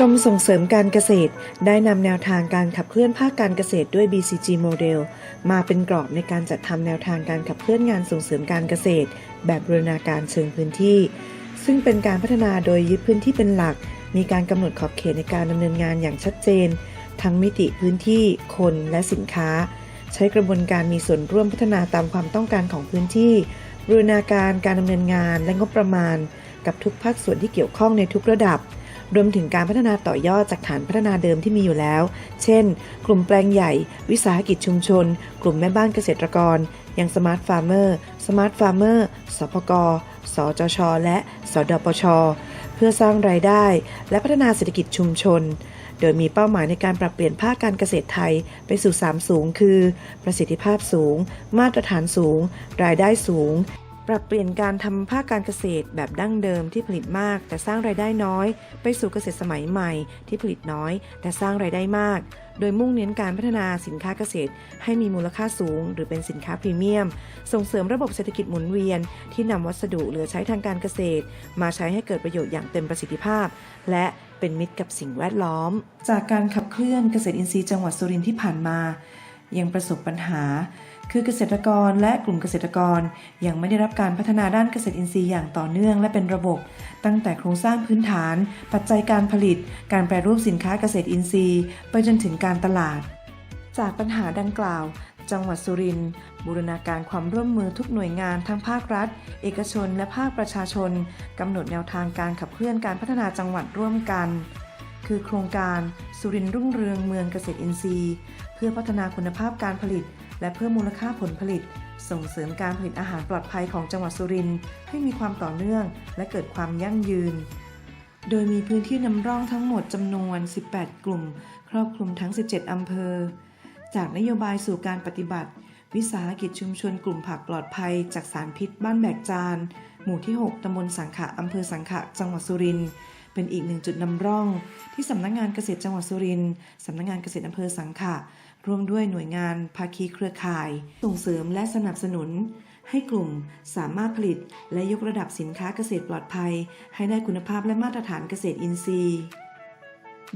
กรมส่งเสริมการเกษตรได้นำแนวทางการขับเคลื่อนภาคการเกษตรด้วย BCG โมเดลมาเป็นกรอบในการจัดทำแนวทางการขับเคลื่อนงานส่งเสริมการเกษตร แบบบูรณาการเชิงพื้นที่ ซึ่งเป็นการพัฒนาโดยยึดพื้นที่เป็นหลัก มีการกำหนดขอบเขตในการดำเนินงานอย่างชัดเจน ทั้งมิติพื้นที่ คนและสินค้า ใช้กระบวนการมีส่วนร่วมพัฒนาตามความต้องการของพื้นที่บูรณาการการดำเนินงานและงบประมาณ กับทุกภาคส่วนที่เกี่ยวข้องในทุกระดับ รวมถึงการพัฒนาต่อยอดจากฐานพัฒนาเดิมที่มีอยู่แล้ว เช่น กลุ่มแปลงใหญ่ วิสาหกิจชุมชน กลุ่มแม่บ้านเกษตรกรอย่างสมาร์ทฟาร์มเมอร์ สมาร์ทฟาร์มเมอร์ สพก สจช และสดปช เพื่อสร้างรายได้ และพัฒนาเศรษฐกิจชุมชน โดยมีเป้าหมายในการปรับเปลี่ยนภาคการเกษตรไทยไปสู่ 3 สูง คือ ประสิทธิภาพสูง มาตรฐานสูง รายได้สูง ปรับเปลี่ยนการทำภาคการเกษตรแบบดั้งเดิมที่ผลิตมาก แต่สร้างรายได้น้อย ไปสู่เกษตรสมัยใหม่ที่ผลิตน้อย แต่สร้างรายได้มาก โดยมุ่งเน้นการพัฒนาสินค้าเกษตร ให้มีมูลค่าสูง หรือเป็นสินค้าพรีเมียม ส่งเสริมระบบเศรษฐกิจหมุนเวียน ที่นำวัสดุเหลือใช้ทางการเกษตร มาใช้ให้เกิดประโยชน์อย่างเต็มประสิทธิภาพ และเป็นมิตรกับสิ่งแวดล้อม จากการขับเคลื่อนเกษตรอินทรีย์จังหวัดสุรินทร์ที่ผ่านมา ยังประสบปัญหา คือเกษตรกรและกลุ่มเกษตรกรยังไม่ได้รับการพัฒนาด้านเกษตรอินทรีย์อย่างต่อเนื่องและเป็นระบบ ตั้งแต่โครงสร้างพื้นฐาน ปัจจัยการผลิต การแปรรูปสินค้าเกษตรอินทรีย์ ไปจนถึงการตลาด จากปัญหาดังกล่าว จังหวัดสุรินทร์บูรณาการความร่วมมือทุกหน่วยงานทั้งภาครัฐ เอกชน และภาคประชาชนกำหนดแนวทางการขับเคลื่อนการพัฒนาจังหวัดร่วมกัน คือโครงการสุรินทร์รุ่งเรืองเมืองเกษตรอินทรีย์ เพื่อพัฒนาคุณภาพการผลิต และเพิ่มมูลค่าผลผลิต ส่งเสริมการผลิตอาหารปลอดภัยของจังหวัดสุรินทร์ให้มีความต่อเนื่อง และเกิดความยั่งยืน โดยมีพื้นที่นำร่องทั้งหมดจำนวน 18 กลุ่ม ครอบคลุมทั้ง 17 อำเภอ จากนโยบายสู่การปฏิบัติ วิสาหกิจชุมชนกลุ่มผักปลอดภัย จากสารพิษบ้านแบกจาน หมู่ที่ 6ตำบลสังขะอำเภอสังขะจังหวัดสุรินทร์เป็นอีกหนึ่งจุดนำร่อง ที่สำนักงานเกษตรจังหวัดสุรินทร์สำนักงานเกษตรอำเภอสังขะ ร่วมด้วยหน่วยงานภาคีเครือข่าย ส่งเสริมและสนับสนุน ให้กลุ่มสามารถผลิตและยกระดับสินค้าเกษตรปลอดภัย ให้ได้คุณภาพและมาตรฐานเกษตรอินทรีย์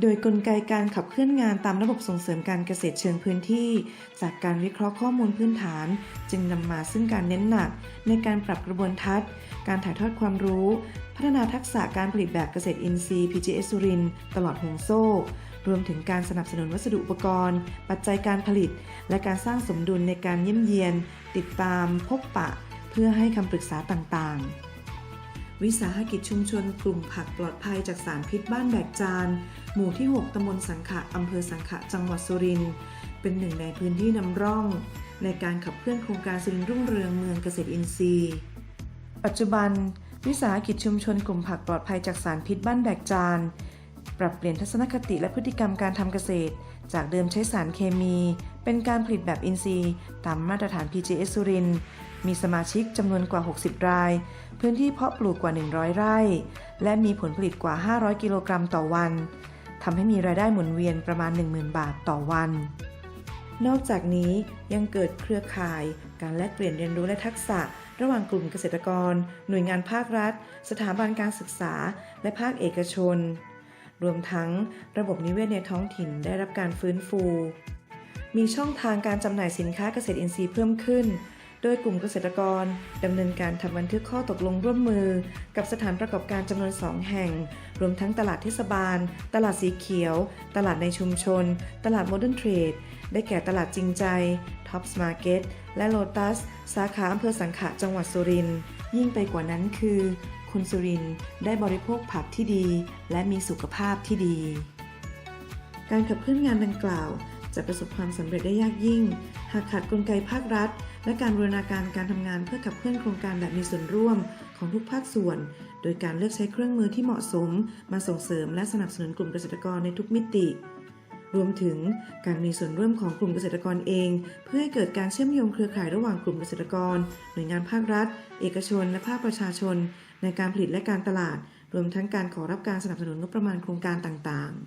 โดยกลไกการขับเคลื่อนงานตามระบบส่งเสริมการเกษตรเชิงพื้นที่ จากการวิเคราะห์ข้อมูลพื้นฐาน จึงนำมาซึ่งการเน้นหนัก ในการปรับกระบวนทัศน์ การถ่ายทอดความรู้ พัฒนาทักษะการผลิตแบบเกษตรอินทรีย์ PGS สุรินตลอดห่วงโซ่ รวมถึงการสนับสนุนวัสดุอุปกรณ์ ปัจจัยการผลิต และการสร้างสมดุลในการเยี่ยมเยียน ติดตามพบปะ เพื่อให้คำปรึกษาต่างๆวิสาหกิจชุมชนกลุ่มผักปลอดภัยจากสารพิษบ้านแบกจาน หมู่ที่ 6ตำบลสังขะอำเภอสังขะ จังหวัดสุรินทร์ เป็นหนึ่งในพื้นที่นำร่อง ในการขับเคลื่อนโครงการสุรินทร์รุ่งเรืองเมืองเกษตรอินทรีย์ ปัจจุบัน วิสาหกิจชุมชนกลุ่มผักปลอดภัยจากสารพิษบ้านแบกจาน ปรับเปลี่ยนทัศนคติและพฤติกรรมการทำเกษตร จากเดิมใช้สารเคมี เป็นการผลิตแบบอินทรีย์ ตามมาตรฐาน PGS สุรินมีสมาชิกจำนวนกว่า 60 ราย พื้นที่เพาะปลูกกว่า 100 ไร่ และมีผลผลิตกว่า 500 กิโลกรัมต่อวันทำให้มีรายได้หมุนเวียนประมาณ 10,000 บาทต่อวัน นอกจากนี้ยังเกิดเครือข่าย การแลกเปลี่ยนเรียนรู้และทักษะ ระหว่างกลุ่มเกษตรกร หน่วยงานภาครัฐ สถาบันการศึกษา และภาคเอกชน รวมทั้งระบบนิเวศในท้องถิ่นได้รับการฟื้นฟู มีช่องทางการจำหน่ายสินค้าเกษตรอินทรีย์เพิ่มขึ้น โดยกลุ่มเกษตรกรดำเนินการทำบันทึกข้อตกลงร่วมมือ กับสถานประกอบการจำนวน 2 แห่ง รวมทั้งตลาดเทศบาล ตลาดสีเขียว ตลาดในชุมชน ตลาดโมเดิร์นเทรดได้แก่ตลาดจริงใจท็อปส์มาร์เก็ตและโลตัสสาขาอำเภอสังขะจังหวัดสุรินทร์ยิ่งไปกว่านั้นคือ คุณสุรินได้บริโภคผักที่ดี และมีสุขภาพที่ดี การขับเคลื่อนงานดังกล่าว จะประสบความสำเร็จได้ยากยิ่ง หากขาดกลไกภาครัฐ และการบูรณาการการทำงานเพื่อขับเคลื่อนโครงการแบบมีส่วนร่วมของทุกภาคส่วน โดยการเลือกใช้เครื่องมือที่เหมาะสม มาส่งเสริมและสนับสนุนกลุ่มเกษตรกรในทุกมิติ รวมถึงการมีส่วนร่วมของกลุ่มเกษตรกรเอง เพื่อให้เกิดการเชื่อมโยงเครือข่ายระหว่างกลุ่มเกษตรกร หน่วยงานภาครัฐ เอกชน และภาคประชาชน ในการผลิตและการตลาด รวมทั้งการขอรับการสนับสนุนงบประมาณโครงการต่างๆ